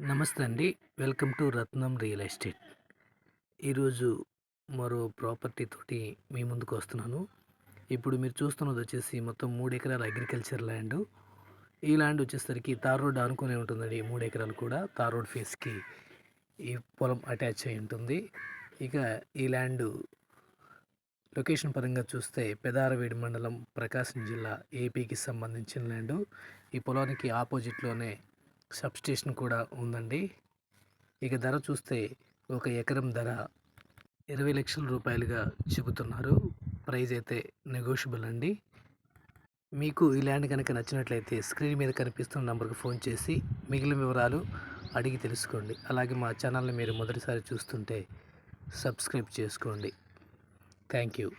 నమస్తే అండి. Welcome to Ratnam real estate. ఈరోజు మరో ప్రాపర్టీ తోటి మీ ముందుకు వస్తున్నాను. ఇప్పుడు మీరు చూస్తున్నది వచ్చేసి మొత్తం మూడు ఎకరాల అగ్రికల్చర్ ల్యాండ్. ఈ ల్యాండ్ వచ్చేసరికి తార్ రోడ్ ఆనుకునే ఉంటుందండి. మూడు ఎకరాలు కూడా తార్ రోడ్ ఫేస్కి ఈ పొలం అటాచ్ అయి ఉంటుంది. ఇక ఈ ల్యాండ్ లొకేషన్ పరంగా చూస్తే పెదారవేడి మండలం ప్రకాశం జిల్లా ఏపీకి సంబంధించిన ల్యాండ్. ఈ పొలానికి ఆపోజిట్లోనే సబ్ స్టేషన్ కూడా ఉందండి. ఇక ధర చూస్తే ఒక ఎకరం ధర ఇరవై లక్షల రూపాయలుగా చెబుతున్నారు. ప్రైజ్ అయితే నెగోషియబుల్ అండి. మీకు ఈ ల్యాండ్ కనుక నచ్చినట్లయితే స్క్రీన్ మీద కనిపిస్తున్న నెంబర్కి ఫోన్ చేసి మిగిలిన వివరాలు అడిగి తెలుసుకోండి. అలాగే మా ఛానల్ని మీరు మొదటిసారి చూస్తుంటే సబ్స్క్రైబ్ చేసుకోండి. Thank you